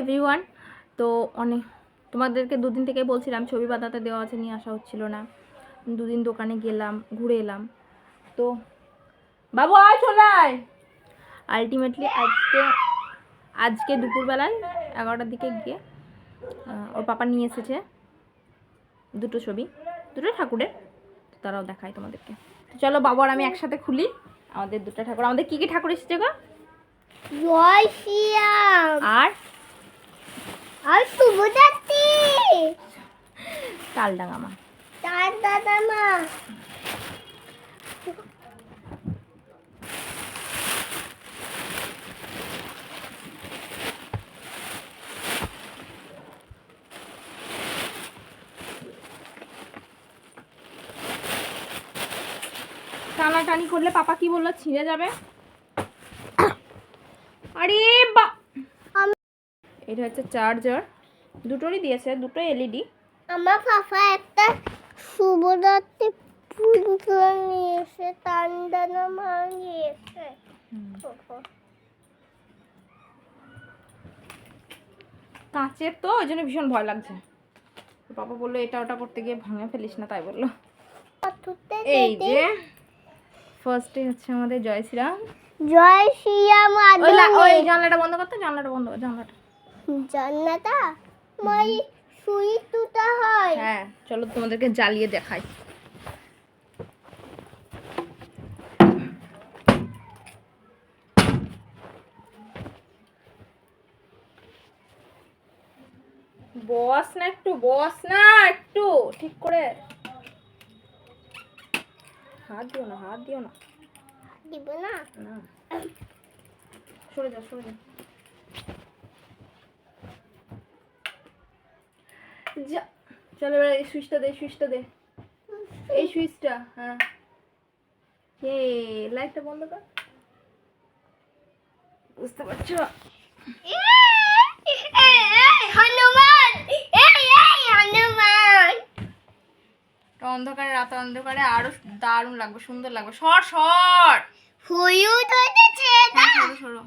Everyone তো অনেক তোমাদেরকে দুদিন থেকে বলছিলাম ছবি বাঁধাতে দেওয়া আছে নিয়ে আসা হচ্ছিল না। দুদিন দোকানে গেলাম ঘুরে এলাম। তো বাবু আয় চলে আয় আলটিমেটলি আজকে আজকে দুপুরবেলায় এগারোটার দিকে গিয়ে ওর পাপা নিয়ে এসেছে দুটো ছবি দুটো ঠাকুরের। তো তারাও দেখায় তোমাদেরকে। চলো বাবু আর আমি একসাথে খুলি। আমাদের দুটো ঠাকুর আমাদের কী কী ঠাকুর এসেছে গো? জয় আর আর শুভযাত্রী তালডাঙা মা। তার দাদা মা। টানাটানি করলে পাপা কি বলল? ছিঁড়ে যাবে আরে বা আম- এটা হচ্ছে চার্জার। দুটোরই দিয়েছে দুটো এলইডি আমার পাপা একটা শুভযাত্রী ফুল তুলে নিয়ে এসে নিয়ে এসে কাঁচের তো ওই জন্য ভীষণ ভয় লাগছে। পাপা বলল এটা ওটা করতে গিয়ে ভাঙে ফেলিস না তাই বলল। এই যে ফার্স্টে হচ্ছে আমাদের জয় শ্রীরাম। জয় শ্রীরাম ওই জানলাটা বন্ধ করতে জানলাটা বন্ধ কর জানলাটা। জান্নাতা মই সুই তুতা হয়। হ্যাঁ চলো তোমাদেরকে জ্বালিয়ে দেখাই। বস না একটু বস না একটু ঠিক করে। হাত দিও না হাত দিও না। দিব না? না। সরে যা সরে যা চলো এবার এই সুইচটা দে সুইচটা দে। এই সুইচটা হ্যাঁ। এ লাইটটা বন্ধ কর। বুঝতে পারছ? অন্ধকারে রাত অন্ধকারে আরও দারুণ লাগবে সুন্দর লাগবে। সর সর! ধরেছে হ্যাঁ, সরো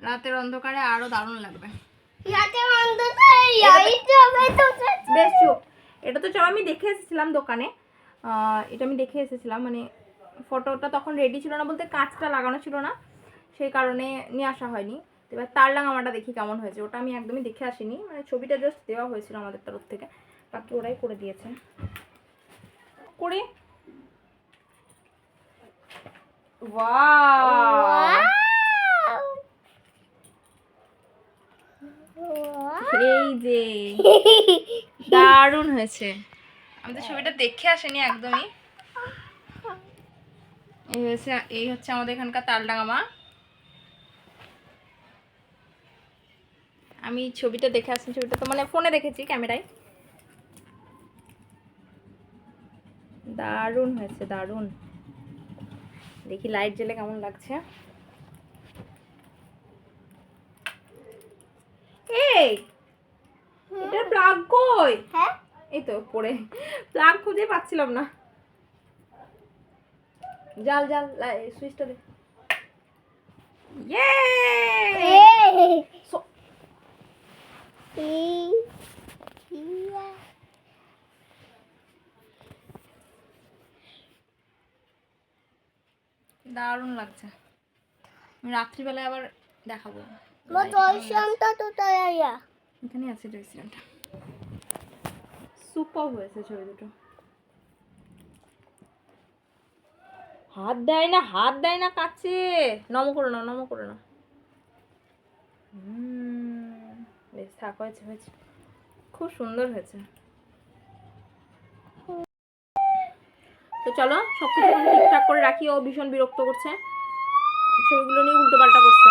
রাতের অন্ধকারে আরও দারুণ লাগবে। রাতে অন্তত লাইট হবে তো বেশ চুপ চল আমি দেখে এসেছিলাম দোকানে। এটা আমি দেখে এসেছিলাম মানে ফটোটা তখন রেডি ছিল না বলতে কাঁচটা লাগানো ছিল না সেই কারণে নিয়ে আসা হয়নি। এবার তার লাগামাটা দেখি কেমন হয়েছে ওটা আমি একদমই দেখে আসিনি মানে ছবিটা জাস্ট দেওয়া হয়েছিল আমাদের তরফ থেকে বাকি ওরাই করে দিয়েছে। করে? Wow! এই যে দারুণ হয়েছে। আমি তো ছবিটা দেখে আসিনি একদমই। এই হয়েছে এই হচ্ছে আমাদের এখানকার তালডাঙ্গা মা আমি ছবিটা দেখে আসছি ছবিটা তো মানে ফোনে দেখেছি ক্যামেরায়। দারুণ হয়েছে দারুণ। দেখি লাইট জ্বেলে কেমন লাগছে। এই এটা প্লাগ কই? হ্যাঁ? এই তো পড়ে। প্লাগ খুঁজে পাচ্ছিলাম না। জাল জাল সুইচটা দে। ইয়ে দারুণ লাগছে। আমি রাত্রিবেলায় আবার দেখাবো। তো এখানে আছে রেস্টুরেন্টটা সুপার হয়েছে ছবি দুটো। হাত দেয় না, হাত দেয় না কাছে। নম করে না, নম করে না। বেশ, থাক, হয়েছে হয়েছে। খুব সুন্দর হয়েছে। তো চলো সব কিছু ঠিকঠাক করে রাখি, ও ভীষণ বিরক্ত করছে। ছবিগুলো নিয়ে উল্টো পাল্টা করছে।